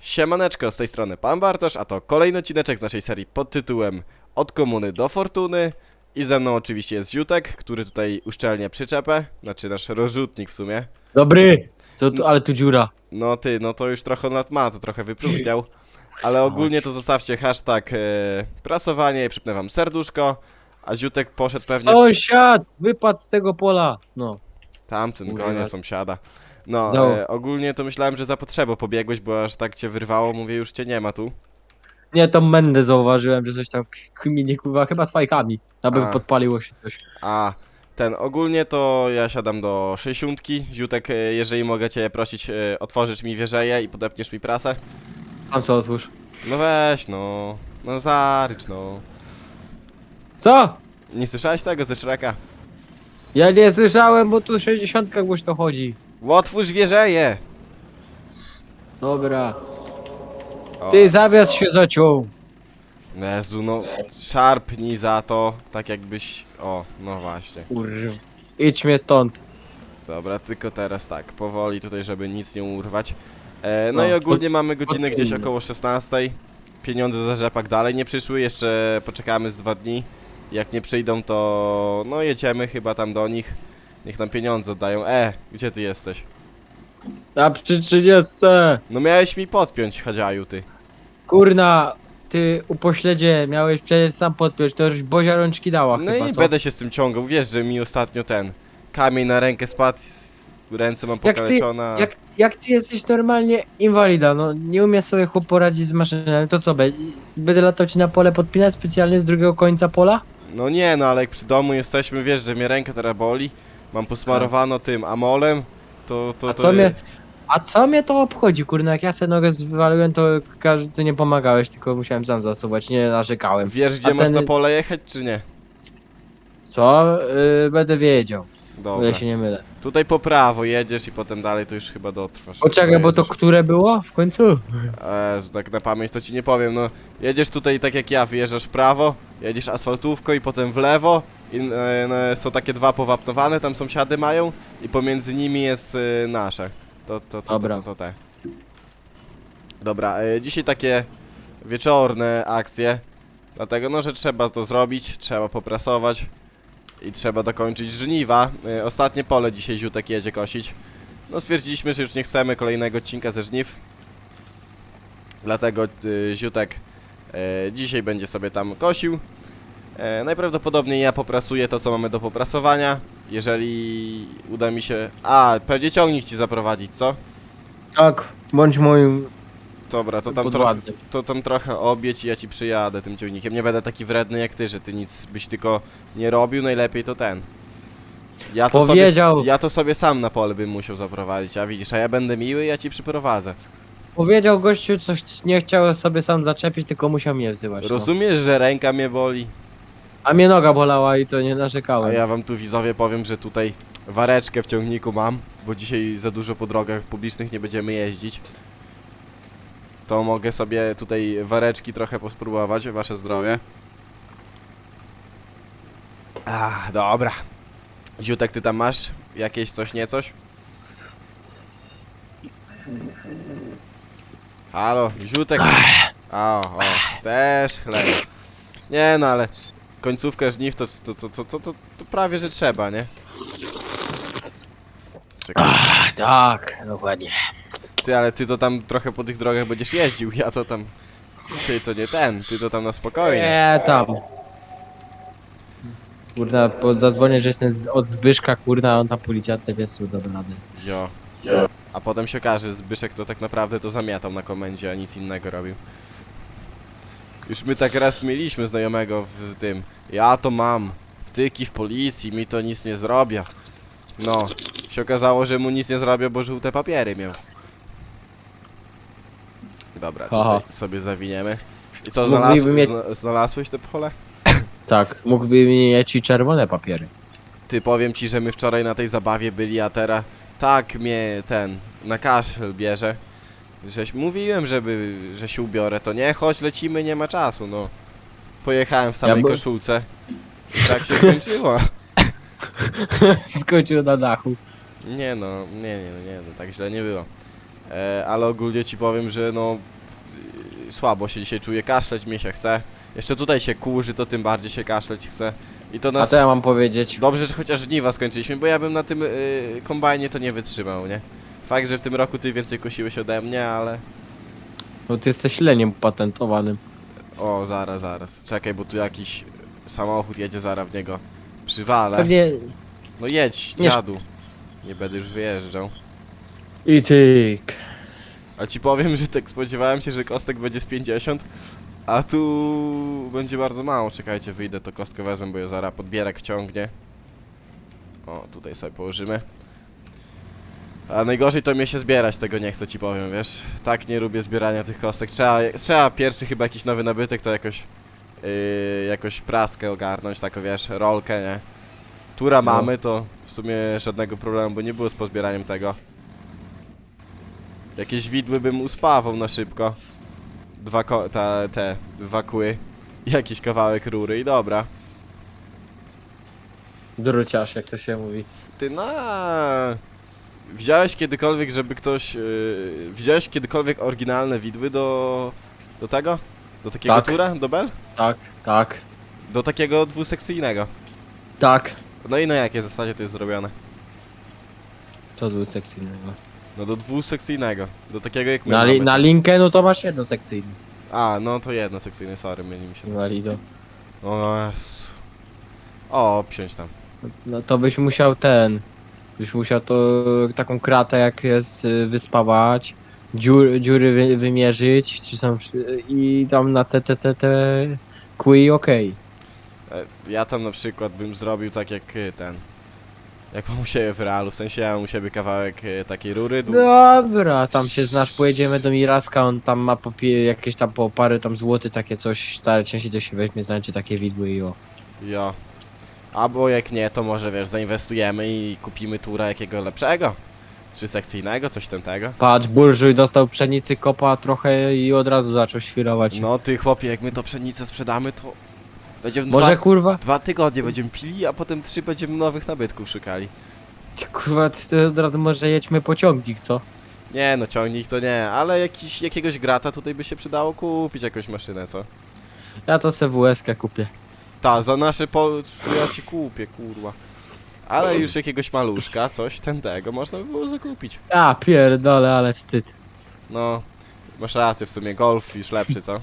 Siemaneczko, z tej strony Pan Bartosz, a to kolejny odcineczek z naszej serii pod tytułem Od komuny do fortuny. I ze mną oczywiście jest Ziutek, który tutaj uszczelnia przyczepę, znaczy nasz rozrzutnik w sumie. Dobry! Co tu, ale tu dziura. No ty, no to już trochę lat ma, to trochę wypróchniał. Ale ogólnie to zostawcie hashtag e, prasowanie i przypnę wam serduszko. A Ziutek poszedł pewnie w Sąsiad! Wypadł z tego pola! No. tamtym Kurwa. gronie sąsiada. No, e, ogólnie to myślałem, że za potrzebą pobiegłeś, bo aż tak cię wyrwało, mówię, już cię nie ma tu. Nie, tą mędę zauważyłem, że coś tam kminie, kurwa, chyba z fajkami. Aby A. podpaliło się coś. A, ten, ogólnie to ja siadam do 60. Ziutek, e, jeżeli mogę cię prosić, e, otworzysz mi wieżeję i podepniesz mi prasę. Tam co otwórz. No weź, no. No zarycz, no. Co? Nie słyszałeś tego ze Shreka? Ja nie słyszałem, bo tu 60 głośno chodzi. Otwórz wieżeję! Dobra. O, Ty zawias się zaciął. Jezu, no, szarpnij za to, tak jakbyś... O, no właśnie. Kurwa. Idź mnie stąd. Dobra, tylko teraz tak, powoli tutaj, żeby nic nie urwać. E, no, No, i ogólnie mamy godzinę gdzieś około 16. Pieniądze za rzepak dalej nie przyszły, jeszcze poczekamy z dwa dni. Jak nie przyjdą, to no jedziemy chyba tam do nich. Niech nam pieniądze oddają. E, gdzie ty jesteś? A przy 30. No miałeś mi podpiąć, Hadziaju, ty. Kurna, ty upośledzie miałeś przecież sam podpiąć, to już Bozia rączki dała No chyba, i co? będę się z tym ciągał. Wiesz, że mi ostatnio ten kamień na rękę spadł, s- ręce mam Jak ty- pokaleczone. Jak, jak ty jesteś normalnie inwalida, no nie umiesz sobie chłop poradzić z maszynami, to co będzie? Będę latał ci na pole podpinać specjalnie z drugiego końca pola? No nie, no ale jak przy domu jesteśmy, wiesz, że mnie ręka teraz boli, mam posmarowano tym amolem, to to A to co mnie, a co mnie to obchodzi, kurna, jak ja sobie nogę zwaliłem, to każdy ty nie pomagałeś, tylko musiałem sam zasuwać, nie narzekałem. Wiesz, gdzie a masz ten- na pole jechać, czy nie? Co? Yy, będę wiedział, o Dobra. ile się nie mylę. Tutaj po prawo jedziesz i potem dalej to już chyba dotrwasz. Poczekaj, bo to Dojedziesz. które było w końcu? Jezu, tak na pamięć to ci nie powiem, no jedziesz tutaj tak jak ja, wyjeżdżasz w prawo, jedziesz asfaltówką i potem w lewo i e, no, są takie dwa powapnowane, tam sąsiady mają i pomiędzy nimi jest e, nasze. To, to, to, Dobra. to, to, to te. Dobra, e, dzisiaj takie wieczorne akcje, dlatego no, że trzeba to zrobić, trzeba poprasować i trzeba dokończyć żniwa. E, ostatnie pole dzisiaj Ziutek jedzie kosić. No stwierdziliśmy, że już nie chcemy kolejnego odcinka ze żniw. Dlatego y, Ziutek e, dzisiaj będzie sobie tam kosił. E, najprawdopodobniej ja poprasuję to, co mamy do poprasowania. Jeżeli uda mi się... A, pewnie ciągnik ci zaprowadzić, co? Tak, bądź moim Dobra, to tam, tro podwładnym. to tam trochę obieć i ja ci przyjadę tym ciągnikiem. Nie będę taki wredny jak ty, że ty nic byś tylko nie robił, najlepiej to ten. Ja to, sobie, Powiedział, ja to sobie sam na pole bym musiał zaprowadzić, a widzisz, a ja będę miły, ja ci przyprowadzę. powiedział gościu, coś nie chciał sobie sam zaczepić, tylko musiał mnie wzywać. No. Rozumiesz, że ręka mnie boli? A mnie noga bolała i co, nie A narzekałem. ja wam tu widzowie powiem, że tutaj wareczkę w ciągniku mam, bo dzisiaj za dużo po drogach publicznych nie będziemy jeździć. To mogę sobie tutaj wareczki trochę pospróbować, wasze zdrowie. Ach, dobra. Ziutek, ty tam masz jakieś coś, nie coś? Halo, Ziutek. O, o, też chleb. Nie no, ale końcówkę żniw to, to, to, to, to, to, to prawie, że trzeba, nie? Czekaj. Ach, tak, dokładnie. Ty, ale ty to tam trochę po tych drogach będziesz jeździł, ja to tam... Dzisiaj to nie ten, ty to tam na spokojnie. Nie, tam. Kurna, po zadzwonię, że jestem z, od Zbyszka, kurna, a on tam policjantem jest tu do blady. Jo. A potem się okaże, Zbyszek to tak naprawdę to zamiatał na komendzie, a nic innego robił. Już my tak raz mieliśmy znajomego w tym. Ja to mam. Wtyki w policji, mi to nic nie zrobię. No, się okazało, że mu nic nie zrobię, bo żółte papiery miał. Dobra, tutaj Aha. sobie zawiniemy. I co, znalazłeś, mieć- zna, znalazłeś te pole? Tak, mógłby mieć i czerwone papiery. Ty, powiem ci, że my wczoraj na tej zabawie byli, a teraz tak mnie ten na kaszel bierze. Żeś mówiłem, żeby, że się ubiorę, to nie, chodź, lecimy, nie ma czasu, no. Pojechałem w samej by- koszulce i tak się skończyło. Skończył na dachu. Nie no, nie, nie, nie, no tak źle nie było. E, ale ogólnie ci powiem, że no y, słabo się dzisiaj czuję, kaszleć mnie się chce. Jeszcze tutaj się kurzy, to tym bardziej się kaszleć chce. I to A nas... co ja mam powiedzieć? Dobrze, że chociaż żniwa skończyliśmy, bo ja bym na tym y, kombajnie to nie wytrzymał, nie? Fakt, że w tym roku ty więcej kosiłeś ode mnie, ale... Bo ty jesteś leniem patentowanym. O, zaraz, zaraz. Czekaj, bo tu jakiś samochód jedzie zaraz w niego. Przywalę. Pewnie No jedź, Nie- dziadu. Nie będę już wyjeżdżał. i tyk. A ci powiem, że tak spodziewałem się, że kostek będzie z 50, a tu będzie bardzo mało. Czekajcie, wyjdę, to kostkę wezmę, bo ja zaraz podbierak wciągnie. O, tutaj sobie położymy. A najgorzej to mnie się zbierać, tego nie chcę ci powiem, wiesz. Tak nie lubię zbierania tych kostek. Trzeba, trzeba pierwszy chyba jakiś nowy nabytek, to jakoś yy, jakoś praskę ogarnąć, taką wiesz, rolkę, nie? Tura No. mamy, to w sumie żadnego problemu, bo nie było z pozbieraniem tego. Jakieś widły bym uspawał na szybko. Dwa ko ta, te, dwa kły. Jakiś kawałek rury i dobra. Druciarz, jak to się mówi. Ty na. Wziąłeś kiedykolwiek, żeby ktoś. Yy, wziąłeś kiedykolwiek oryginalne widły do. do tego? Do takiego Tak. tura? Do bel? Tak, tak, Do takiego dwusekcyjnego. tak. No i na jakiej zasadzie to jest zrobione? To dwusekcyjnego. No do dwusekcyjnego. Do takiego jak my Na, li, mamy. na linkę, no to masz jednosekcyjny. A, no to jednosekcyjny, sorry, myli mi się. Invalido. O, Jezu. O, obsiąść tam. No to byś musiał ten. Byś musiał to taką kratę jak jest y, wyspawać, dziur, dziury wy, wymierzyć, czy wszy- i tam na te te te te kły okej. E, Ja tam na przykład bym zrobił tak jak y, ten. Jak mam u siebie w realu, w sensie ja mam u siebie kawałek y, takiej rury. dłu- Dobra, tam się znasz, pojedziemy do Miraska, on tam ma po jakieś tam po parę tam złoty takie coś, stare części to się weźmie, znacie takie widły i o. Jo. Albo jak nie, to może wiesz, zainwestujemy i kupimy tura jakiego lepszego. Trzysekcyjnego, coś ten tego. Patrz, burżuj dostał pszenicy, kopa trochę i od razu zaczął świrować. No ty chłopie, jak my to pszenicę sprzedamy, to będziemy Może dwa, kurwa, dwa tygodnie będziemy pili, a potem trzy będziemy nowych nabytków szukali. ty, kurwa, ty, ty od razu może jedźmy pociągnik, co? Nie no, ciągnik to nie, ale jakiś, jakiegoś grata tutaj by się przydało kupić jakąś maszynę, co? Ja to se WS-kę kupię. Ta, za nasze po... ja ci kupię, kurwa. Ale już jakiegoś maluszka, coś ten tego, można by było zakupić. A, pierdolę, ale wstyd. No, masz rację w sumie, golf już lepszy, co?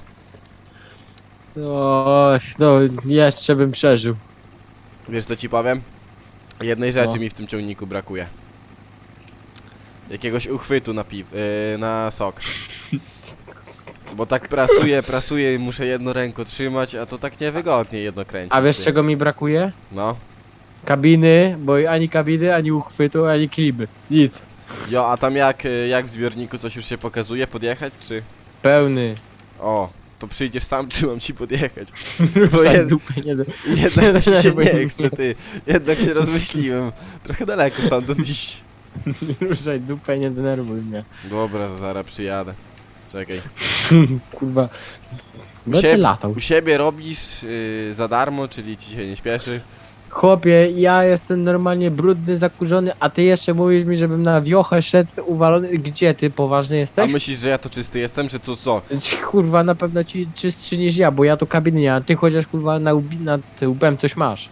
O, no, jeszcze bym przeżył. Wiesz co ci powiem? Jednej rzeczy No. mi w tym ciągniku brakuje. Jakiegoś uchwytu na pi... Yy, na sok. Bo tak prasuję, prasuję i muszę jedno ręko trzymać, a to tak niewygodnie jedno kręcić. A wiesz ty. czego mi brakuje? No. Kabiny, bo ani kabiny, ani uchwytu, ani kliby. Nic. Jo, a tam jak, y, jak w zbiorniku coś już się pokazuje, podjechać czy... Pełny. O, to przyjdziesz sam, czy mam ci podjechać? Ruszaj jed- dupy, nie do... Jednak mi się Bo nie chce, ty. Jednak się rozmyśliłem. Trochę daleko stamtąd dziś. Ruszaj dupę, nie denerwuj mnie. Dobra, to zaraz przyjadę. Czekaj. Kurwa. U, Będę siebie, latał. u siebie robisz yy, za darmo, czyli ci się nie śpieszy. Chłopie, ja jestem normalnie brudny, zakurzony, a ty jeszcze mówisz mi, żebym na wiochę szedł uwalony. Gdzie ty, poważny A jesteś? myślisz, że ja to czysty jestem, że to co? Ci, Kurwa, na pewno ci czystszy niż ja, bo ja tu kabiny nie mam, ty chociaż kurwa na, łbi, na ty łbem coś masz.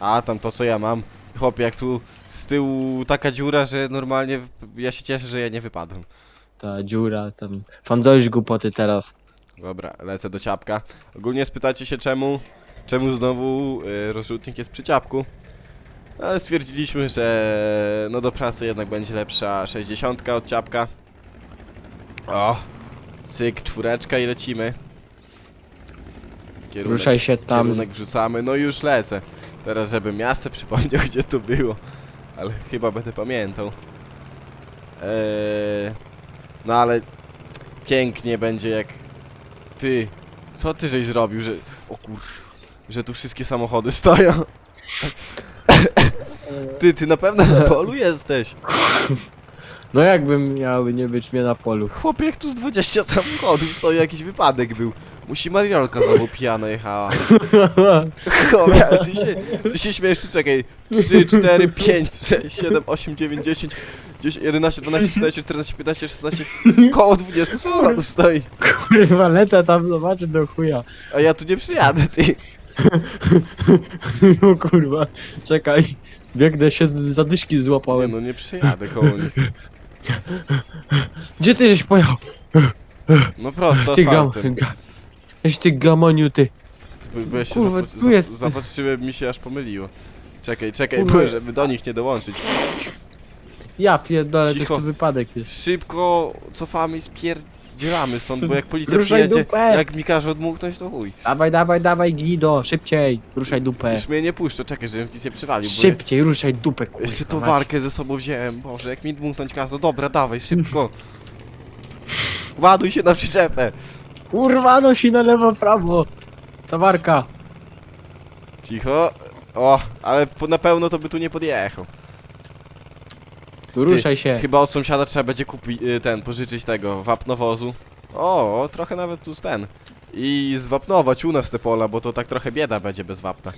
A, tam to co ja mam. Chłopie, jak tu z tyłu taka dziura, że normalnie ja się cieszę, że ja nie wypadłem. Ta dziura, tam. Fandolisz głupoty teraz. Dobra, lecę do ciapka. Ogólnie spytacie się czemu, czemu znowu y, rozrzutnik jest przy ciapku. No, Ale stwierdziliśmy, że no do pracy jednak będzie lepsza 60 od ciapka. O, cyk, czwóreczka i lecimy. Kierunek, Ruszaj się tam. kierunek wrzucamy, no już lecę. Teraz żebym ja sobie przypomniał gdzie to było. Ale chyba będę pamiętał. Eee, no ale pięknie będzie jak ty. Co ty żeś zrobił, że. O kur. Że tu wszystkie samochody stoją. Ty, ty na pewno na polu jesteś. No jakbym miał nie być mnie na polu. Chłopie, jak tu z 20 samochodów stoi, jakiś wypadek był. Musi Mariolka znowu pijana jechała. Chłopie, ale ty się, ty się śmiejesz, tu czekaj. 3, 4, 5, 6, 7, 8, 9, 10, 10, 11, 12, 13, 14, 15, 16, koło 20 samochodów stoi. Kurwa, lecę tam zobaczę do chuja. A ja tu nie przyjadę, ty. No kurwa, czekaj. Biegnę się z zadyszki Nie złapałem. no, nie przyjadę koło nich. Gdzie ty żeś pojechał? No prosto, Ty gam... asfaltem. Ga... Żeś ty gamoniu ty. Bo- Bo ja się Kurwa, zapatrzy- tu jest- zap- zapatrzyłem, mi się aż pomyliło. Czekaj, czekaj, Kurwa. bo żeby do nich nie dołączyć. Ja pierdolę, to Cicho. wypadek jest. Szybko cofamy i spierdzielamy stąd, bo jak policja Ruszaj przyjedzie, dupę. jak mi każe odmuchnąć, to chuj. Dawaj, dawaj, dawaj, Gido, szybciej. Ruszaj dupę. Już mnie nie puszczę, czekaj, żebym nic nie przywalił, bo ja Szybciej, ruszaj dupę, kurwa. jeszcze tą mać. warkę ze sobą wziąłem. Boże, jak mi dmuchnąć kazo, dobra, dawaj, szybko. Ładuj się na przyczepę. Kurwa, nosi na lewo, prawo. Tawarka. Cicho. O, ale po- na pełno to by tu nie podjechał. Ruszaj się. Chyba od sąsiada trzeba będzie kupić ten, pożyczyć tego wapnowozu. O, trochę nawet tu z ten. I zwapnować u nas te pola, bo to tak trochę bieda będzie bez wapna.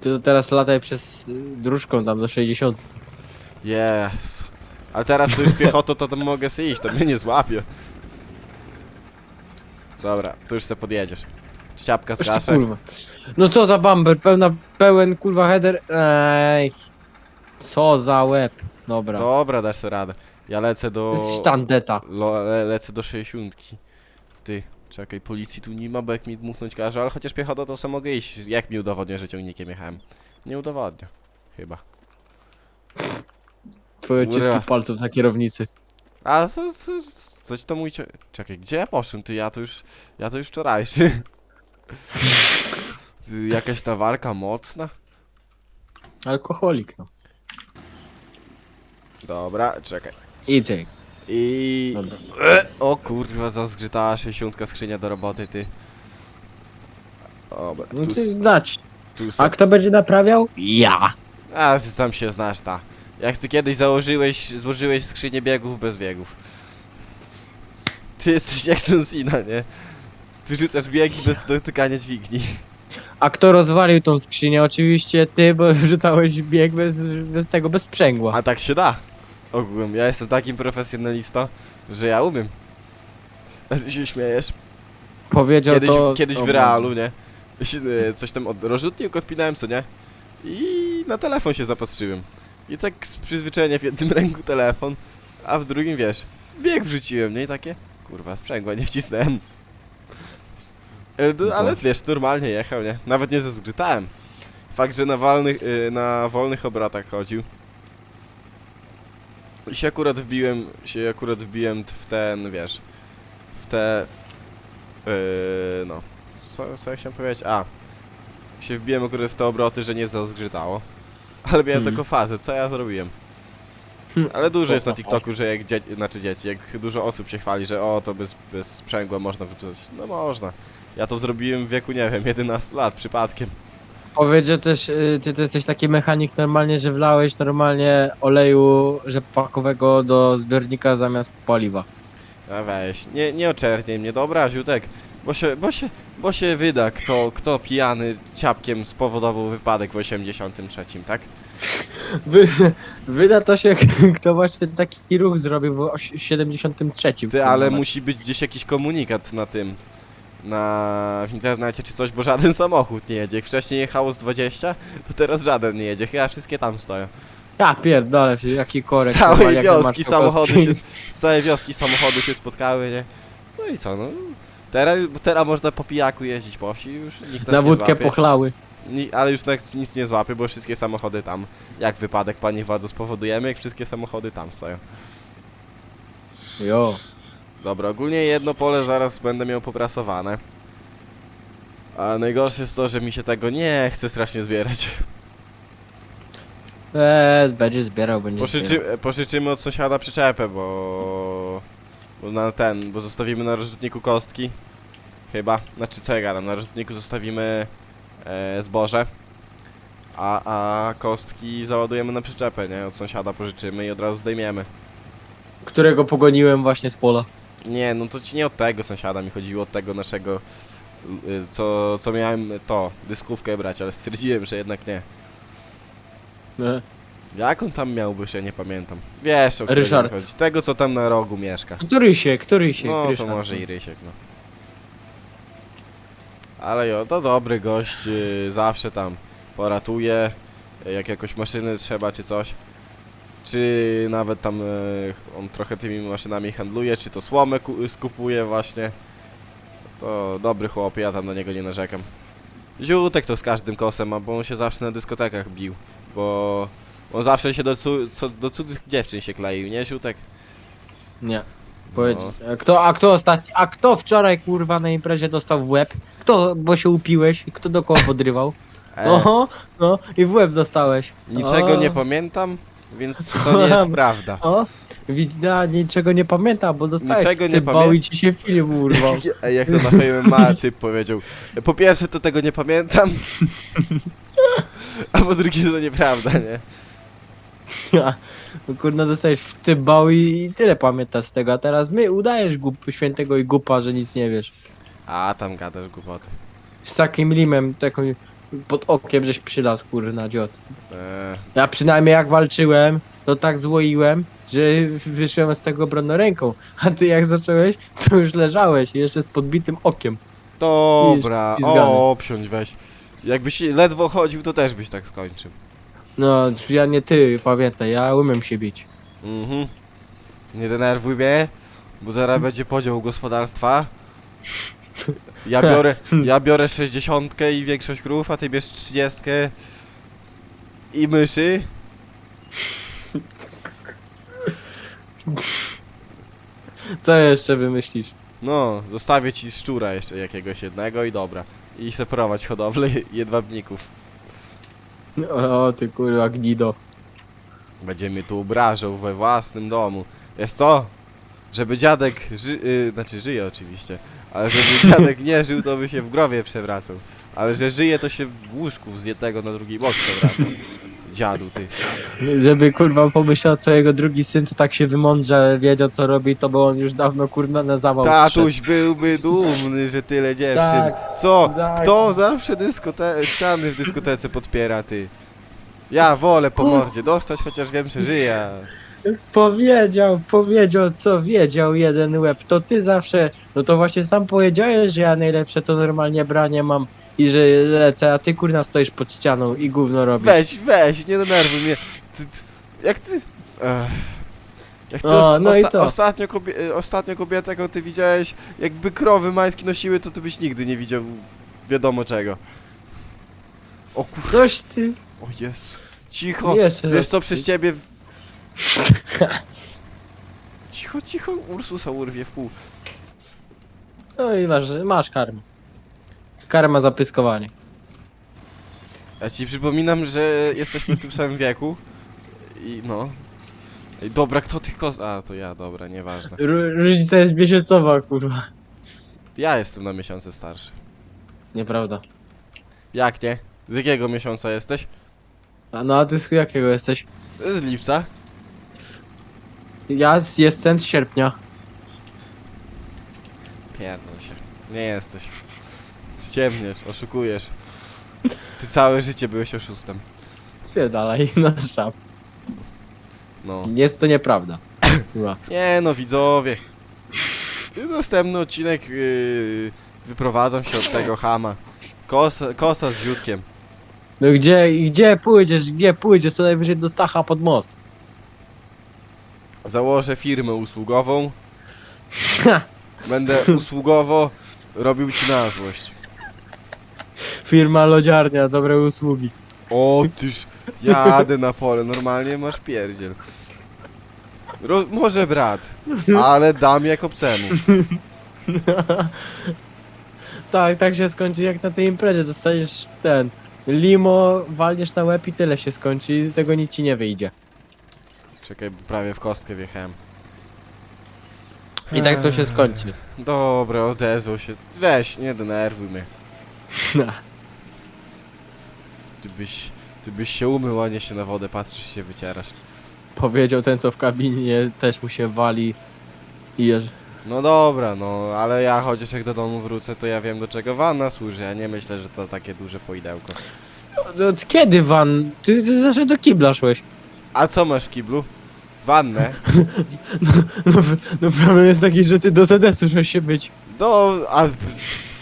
Ty to teraz lataj przez y, dróżką tam do 60. Yes. Ale teraz to już piechotą, to tam mogę sobie iść, to mnie nie złapie. Dobra, to już se podjedziesz. Ściapka z Jeszcze kaszem. kurwa. No co za bumper, pełna, pełen kurwa header. Ej. Co za łeb. Dobra. Dobra, dasz sobie radę. Ja lecę do... Lo, le, lecę do 60. Ty, czekaj, policji tu nie ma, bo jak mi dmuchnąć każe, ale chociaż piechotą to sobie mogę iść. Jak mi udowodnię, że ciągnikiem jechałem? Nie udowodnię. Chyba. Twoje Ura. odciski palców na kierownicy. A co, co, coś to mój cio... Czekaj, gdzie ja poszłem? Ty, ja to już... Ja to już wczorajszy. Ty, jakaś ta warka mocna? Alkoholik, no. Dobra, czekaj. I ty. I... Dobra. E, o kurwa, zazgrzytała 60 skrzynia do roboty, ty. Dobra, No tu, ty s- dać. tu A kto będzie naprawiał? Ja. A, ty tam się znasz, ta. Jak ty kiedyś założyłeś, złożyłeś skrzynię biegów bez biegów. Ty jesteś jak John Cena, nie? Ty rzucasz biegi bez dotykania dźwigni. A kto rozwalił tą skrzynię? Oczywiście ty, bo rzucałeś bieg bez, bez tego, bez sprzęgła. A tak się da. Ogółem, ja jestem takim profesjonalistą, że ja umiem. A ty się śmiejesz? Powiedział Kiedyś, to... kiedyś w realu, nie? E, Coś tam od rozrzutnik odpinałem, co nie? I na telefon się zapatrzyłem. I tak z przyzwyczajenia w jednym ręku telefon, a w drugim wiesz, bieg wrzuciłem, nie? I takie, kurwa, sprzęgła nie wcisnąłem. E, d- Ale wiesz, normalnie jechał, nie? Nawet nie zezgrytałem. Fakt, że na, wolnych, y, na wolnych obrotach chodził. I się akurat wbiłem, się akurat wbiłem w ten, wiesz, w te, yy, no, co, co ja chciałem powiedzieć? A, się wbiłem akurat w te obroty, że nie zazgrzytało. Ale miałem Hmm. taką fazę, co ja zrobiłem? Hmm. Ale dużo jest na TikToku, że jak dzieci, znaczy dzieci, jak dużo osób się chwali, że o, to bez, bez sprzęgła można wrzucać. No można. Ja to zrobiłem w wieku, nie wiem, 11 lat, przypadkiem. Powiedział też, y, ty to jesteś taki mechanik normalnie, że wlałeś normalnie oleju rzepakowego do zbiornika zamiast paliwa. A weź, nie, nie oczerniaj mnie, dobra, Ziutek, bo się, bo się, bo się wyda, kto, kto pijany ciapkiem spowodował wypadek w 83, tak? Wy, wyda to się, kto właśnie taki ruch zrobił w oś- 73. Ty, ale musi być gdzieś jakiś komunikat na tym, na, w internecie czy coś, bo żaden samochód nie jedzie. Jak wcześniej jechało z 20, to teraz żaden nie jedzie, chyba wszystkie tam stoją. Ja pierdolę, jaki korek. Z całej kurwa, jak na wioski Marszałkowskiej. samochody się, z całej wioski samochody się spotkały, nie? No i co, no. Teraz, teraz można po pijaku jeździć po wsi, już nikt nas Na nie wódkę złapie. pochlały. Ni, ale już tak nic nie złapie, bo wszystkie samochody tam. Jak wypadek, panie władzo, spowodujemy, jak wszystkie samochody tam stoją. Jo. Dobra, ogólnie jedno pole zaraz będę miał poprasowane. A najgorsze jest to, że mi się tego nie chce strasznie zbierać. Eee, będzie zbierał, będzie zbierał. Pożyczy, pożyczymy od sąsiada przyczepę, bo... Bo na ten, bo zostawimy na rozrzutniku kostki. Chyba. Znaczy co ja gadam, na rozrzutniku zostawimy e, zboże. A, a kostki załadujemy na przyczepę, nie? Od sąsiada pożyczymy i od razu zdejmiemy. Którego pogoniłem właśnie z pola. Nie, no to ci nie od tego sąsiada mi chodziło, od tego naszego, y, co, co miałem to, dyskówkę brać, ale stwierdziłem, że jednak nie. E, Jak on tam miał, byś ja nie pamiętam. Wiesz, o którego Ryszard. chodzi. Tego, co tam na rogu mieszka. Który się, który się? No, to Ryszard. może i Rysiek, no. Ale jo, to dobry gość, y, zawsze tam poratuje, y, jak jakoś maszyny trzeba czy coś. Czy nawet tam y, on trochę tymi maszynami handluje, czy to słomę ku- skupuje właśnie. To dobry chłop, ja tam na niego nie narzekam. Ziutek to z każdym kosem ma, bo on się zawsze na dyskotekach bił. Bo on zawsze się do, cu- do cudzych dziewczyn się kleił, nie Ziutek? Nie. Powiedz, No. kto, a kto ostatni, a kto wczoraj kurwa na imprezie dostał w łeb? Kto, bo się upiłeś? Kto do kogo podrywał? E, Oho, no i w łeb dostałeś. Niczego O. nie pamiętam, więc to nie jest prawda. O, widna niczego nie pamięta, bo dostałeś Niczego nie cymbał pamię- i ci się film urwał. Ej, Jak to na fejmie ma typ powiedział. Po pierwsze to tego nie pamiętam. A po drugie to nieprawda, nie? No kurna dostajesz w cymbał i, i tyle pamiętasz z tego, a teraz my udajesz gup, świętego i gupa, że nic nie wiesz. A tam gadasz głupoty. Z takim limem, taką pod okiem żeś przylazł kurna dziot. Eee, Ja przynajmniej jak walczyłem, to tak złoiłem, że wyszłem z tego obronną ręką, a ty jak zacząłeś, to już leżałeś jeszcze z podbitym okiem. dobra, I z- i zgany. o, obsiądź weź. Jakbyś ledwo chodził, to też byś tak skończył. No, ja nie ty, pamiętaj, ja umiem się bić. Mhm. Nie denerwuj mnie, bo zaraz będzie podział gospodarstwa. Ja biorę, ja biorę 60 i większość krów, a ty bierz 30 i myszy. Co jeszcze wymyślisz? No, zostawię ci szczura jeszcze jakiegoś jednego i dobra. I se prowadź hodowlę jedwabników. O, ty kurwa gnido. Będzie mnie tu obrażał we własnym domu. Jest co? Żeby dziadek ży... y, znaczy żyje oczywiście, ale żeby dziadek nie żył, to by się w grobie przewracał. Ale że żyje, to się w łóżku z jednego na drugi bok przewraca. Ty Dziadu, ty. Żeby kurwa pomyślał co jego drugi syn, co tak się wymądrze, wiedział co robi, to by on już dawno kurna na zawał Tatuś byłby dumny, że tyle dziewczyn. Tak, Co? tak. Kto zawsze dyskote... ściany w dyskotece podpiera, ty? Ja wolę po mordzie dostać, chociaż wiem, że żyje. Powiedział, powiedział co wiedział jeden łeb, to ty zawsze, no to właśnie sam powiedziałeś, że ja najlepsze to normalnie branie mam i że lecę, a ty kurna stoisz pod ścianą i gówno robisz. Weź, weź, nie denerwuj mnie. Ty, ty, jak ty... Ech. Jak ty O, os, no i osta- co? ostatnio, kobie, y, ostatnio kobietę, jaką ty widziałeś, jakby krowy majskie nosiły, to ty byś nigdy nie widział wiadomo czego. O kur... Coś ty, O Jezu. Cicho. jeszcze Wiesz raz. co, przez ciebie... w- Cicho, cicho, Ursusa urwie w pół. No i masz, masz karmę. Karma za pyskowanie. Ja ci przypominam, że jesteśmy w tym samym wieku. I no... Ej, dobra, kto tych kos... A, to ja, dobra, nieważne. Ró- Różnica jest miesiącowa, kurwa. Ja jestem na miesiące starszy. Nieprawda. Jak nie? Z jakiego miesiąca jesteś? A no a ty z jakiego jesteś? Z lipca. Ja z- jestem z sierpnia. Pierdol się. Nie jesteś. Ściemniesz, oszukujesz. Ty całe życie byłeś oszustem. Spierdalaj na szap. No. Jest to nieprawda. Kurwa. Nie no, widzowie. Następny odcinek yy, wyprowadzam się od tego hama. Kosa, kosa z ziutkiem. No gdzie, gdzie pójdziesz, gdzie pójdziesz, co najwyżej do Stacha pod most. Założę firmę usługową. Będę usługowo robił ci na złość. Firma lodziarnia, dobre usługi. O tyż, jadę na pole, normalnie masz pierdziel. Ro może brat, ale dam jak obcemu. tak, tak się skończy jak na tej imprezie, dostaniesz ten limo, walniesz na łeb i tyle się skończy i z tego nic ci nie wyjdzie. Czekaj, bo prawie w kostkę wjechałem. I tak to się skończy. Dobra, odezwał się. Weź, nie denerwuj mnie. Ty byś, ty byś się umył, a nie się na wodę patrzysz, się wycierasz. Powiedział ten co w kabinie, też mu się wali i jeż... No dobra, no, ale ja chociaż jak do domu wrócę, to ja wiem do czego wanna służy. Ja nie myślę, że to takie duże poidełko. No, Od kiedy van? Ty, ty zawsze do kibla szłeś. A co masz w kiblu? Wannę? No, no problem jest taki, że ty do TDS-u szłeś się być. Do... a...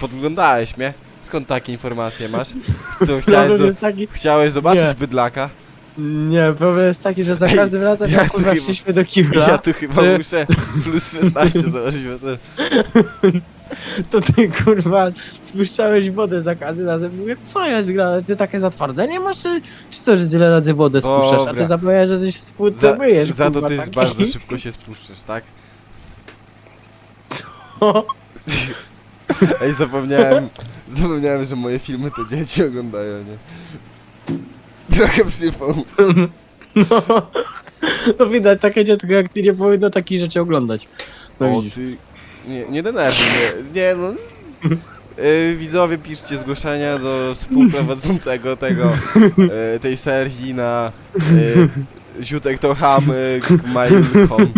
podglądałeś mnie? Skąd takie informacje masz? Co, chciałeś, Problem zo- jest taki... chciałeś zobaczyć Nie. bydlaka? Nie, problem jest taki, że za Ej, każdym razem ja jak tu kurwa chyba- szliśmy do kibla, Ja tu chyba Ty- muszę plus 16 założyć, bo to... to ty kurwa spuszczałeś wodę za każdym razem. Mówię, co jest grane? Ty takie zatwardzenie masz, czy, czy co, że tyle razy wodę spuszczasz? A Dobra. ty zapomniałeś, że ty się spłuce Za, myjesz, za to kurwa, ty taki. bardzo szybko się spuszczasz, tak? Co? Ej, zapomniałem, zapomniałem, że moje filmy to dzieci oglądają, nie? Trochę przypomnę. No, no widać, takie dziecko jak ty nie powinno takich rzeczy oglądać. No o, widzisz. ty... Nie, nie denerwuj mnie, nie no... Yy, widzowie, piszcie zgłoszenia do współprowadzącego tego, yy, tej serii na yy, ziutek to mail.com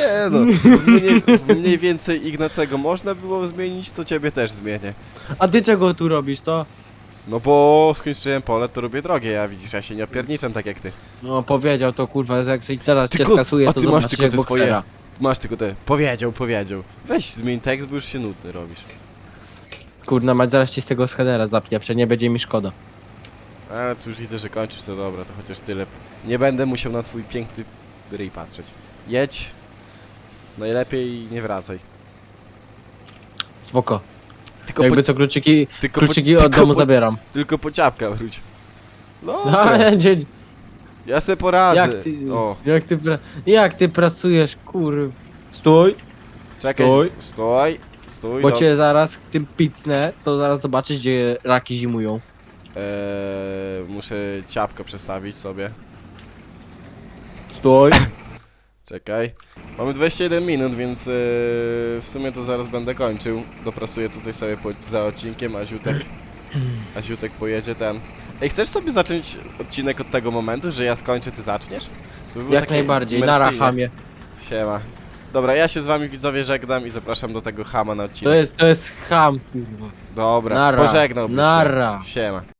Nie no, w mniej, w mniej więcej Ignacego można było zmienić, to ciebie też zmienię. A ty czego tu robisz, co? No bo skończyłem pole, to robię drogie, ja widzisz, ja się nie opierniczam tak jak ty. No powiedział to kurwa, jak sobie teraz cię Tylko- skasuje, a to ty masz zobaczysz tylko jak te swoje- boksera. Masz tylko te, powiedział, powiedział. Weź zmień tekst, bo już się nudny robisz. Kurna, mać zaraz ci z tego schedera zapieprzę, nie będzie mi szkoda. Ale tu już widzę, że kończysz, to dobra, to chociaż tyle. Nie będę musiał na twój piękny ryj patrzeć. Jedź. Najlepiej nie wracaj. Spoko. Tylko Jakby po, co kluczyki, tylko kluczyki po, od domu tylko, po, zabieram. tylko po ciapka wróć. No, No, dzień, ja se poradzę. jak ty, O, jak ty, pra, jak ty pracujesz, kurw. Stój, czekaj, Stój. stój, stój. bo no. cię zaraz tym picnę, to zaraz zobaczysz gdzie raki zimują. Eee, muszę ciapkę przestawić sobie. Stój. Czekaj. Mamy 21 minut, więc yy, w sumie to zaraz będę kończył. Doprasuję tutaj sobie po, za odcinkiem, a Ziutek, a Ziutek pojedzie ten. Ej, chcesz sobie zacząć odcinek od tego momentu, że ja skończę, ty zaczniesz? To by było Jak takie najbardziej, na rachamie. Siema. Dobra, ja się z wami widzowie żegnam i zapraszam do tego chama na To odcinek. jest, to jest ham, kurwa. Dobra, Nara. pożegnałbyś Nara. się. Siema.